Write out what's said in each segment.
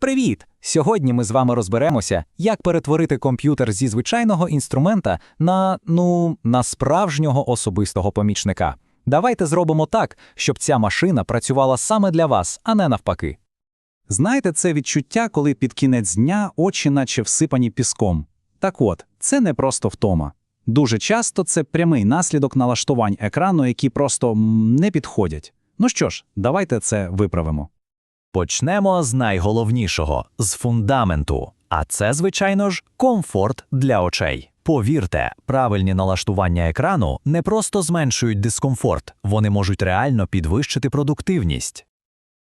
Привіт! Сьогодні ми з вами розберемося, як перетворити комп'ютер зі звичайного інструмента на, ну, на справжнього особистого помічника. Давайте зробимо так, щоб ця машина працювала саме для вас, а не навпаки. Знаєте, це відчуття, коли під кінець дня очі наче всипані піском. Так от, це не просто втома. Дуже часто це прямий наслідок налаштувань екрану, які просто не підходять. Ну що ж, давайте це виправимо. Почнемо з найголовнішого з фундаменту. А це, звичайно ж, комфорт для очей. Повірте, правильні налаштування екрану не просто зменшують дискомфорт, вони можуть реально підвищити продуктивність.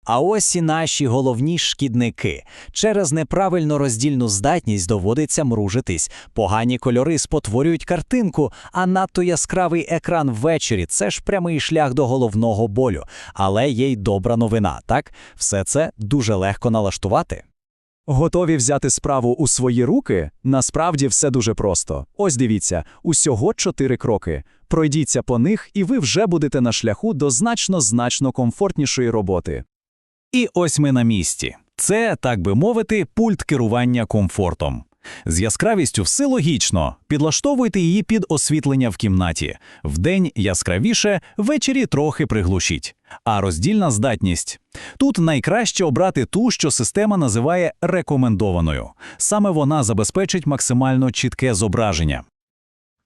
А ось і наші головні шкідники. Через неправильну роздільну здатність доводиться мружитись. Погані кольори спотворюють картинку, а надто яскравий екран ввечері це ж прямий шлях до головного болю. Але є й добра новина, так? Все це дуже легко налаштувати. Готові взяти справу у свої руки? Насправді все дуже просто. Ось дивіться, усього чотири кроки. Пройдіться по них, і ви вже будете на шляху до значно-значно комфортнішої роботи. І ось ми на місці. Це, так би мовити, пульт керування комфортом. З яскравістю все логічно. Підлаштовуйте її під освітлення в кімнаті. Вдень яскравіше, ввечері трохи приглушіть. А роздільна здатність. Тут найкраще обрати ту, що система називає рекомендованою. Саме вона забезпечить максимально чітке зображення.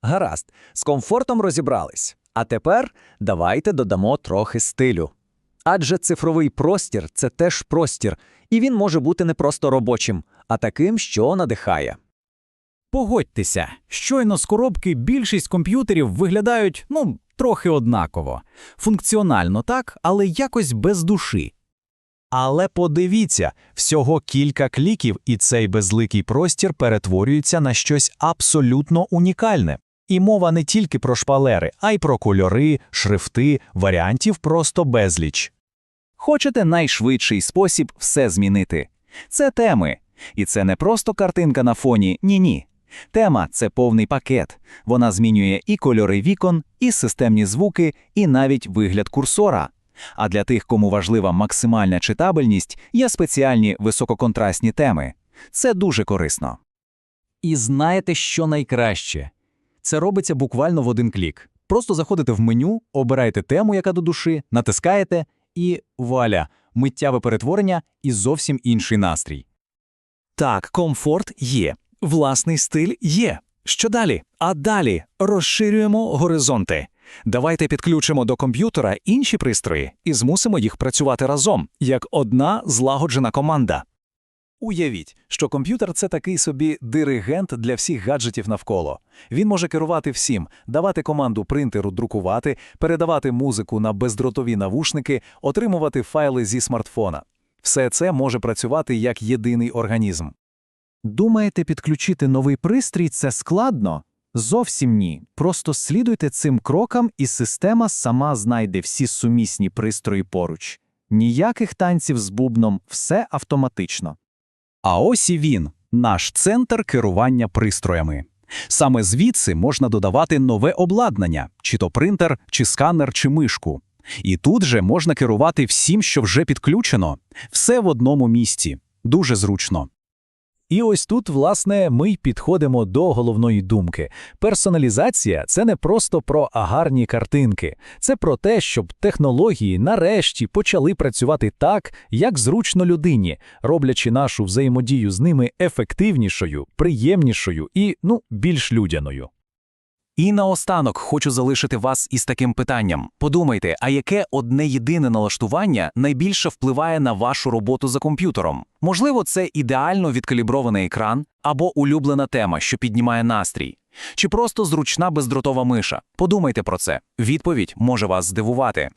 Гаразд, з комфортом розібрались. А тепер давайте додамо трохи стилю. Адже цифровий простір це теж простір, і він може бути не просто робочим, а таким, що надихає. Погодьтеся, щойно з коробки більшість комп'ютерів виглядають, ну, трохи однаково. Функціонально так, але якось без душі. Але подивіться, всього кілька кліків, і цей безликий простір перетворюється на щось абсолютно унікальне. І мова не тільки про шпалери, а й про кольори, шрифти, варіантів просто безліч. Хочете найшвидший спосіб все змінити? Це теми. І це не просто картинка на фоні, ні-ні. Тема це повний пакет. Вона змінює і кольори вікон, і системні звуки, і навіть вигляд курсора. А для тих, кому важлива максимальна читабельність, є спеціальні висококонтрастні теми. Це дуже корисно. І знаєте, що найкраще? Це робиться буквально в один клік. Просто заходите в меню, обираєте тему, яка до душі, натискаєте, і вуаля, миттєве перетворення і зовсім інший настрій. Так, комфорт є, власний стиль є. Що далі? А далі розширюємо горизонти. Давайте підключимо до комп'ютера інші пристрої і змусимо їх працювати разом, як одна злагоджена команда. Уявіть, що комп'ютер це такий собі диригент для всіх гаджетів навколо. Він може керувати всім, давати команду принтеру друкувати, передавати музику на бездротові навушники, отримувати файли зі смартфона. Все це може працювати як єдиний організм. Думаєте, підключити новий пристрій це складно? Зовсім ні. Просто слідуйте цим крокам, і система сама знайде всі сумісні пристрої поруч. Ніяких танців з бубном, все автоматично. А ось і він, наш центр керування пристроями. Саме звідси можна додавати нове обладнання, чи то принтер, чи сканер, чи мишку. І тут же можна керувати всім, що вже підключено. Все в одному місці. Дуже зручно. І ось тут, власне, ми й підходимо до головної думки. Персоналізація це не просто про гарні картинки, це про те, щоб технології нарешті почали працювати так, як зручно людині, роблячи нашу взаємодію з ними ефективнішою, приємнішою і ну більш людяною. І наостанок хочу залишити вас із таким питанням. Подумайте, а яке одне єдине налаштування найбільше впливає на вашу роботу за комп'ютером? Можливо, це ідеально відкалібрований екран або улюблена тема, що піднімає настрій, чи просто зручна бездротова миша. Подумайте про це. Відповідь може вас здивувати.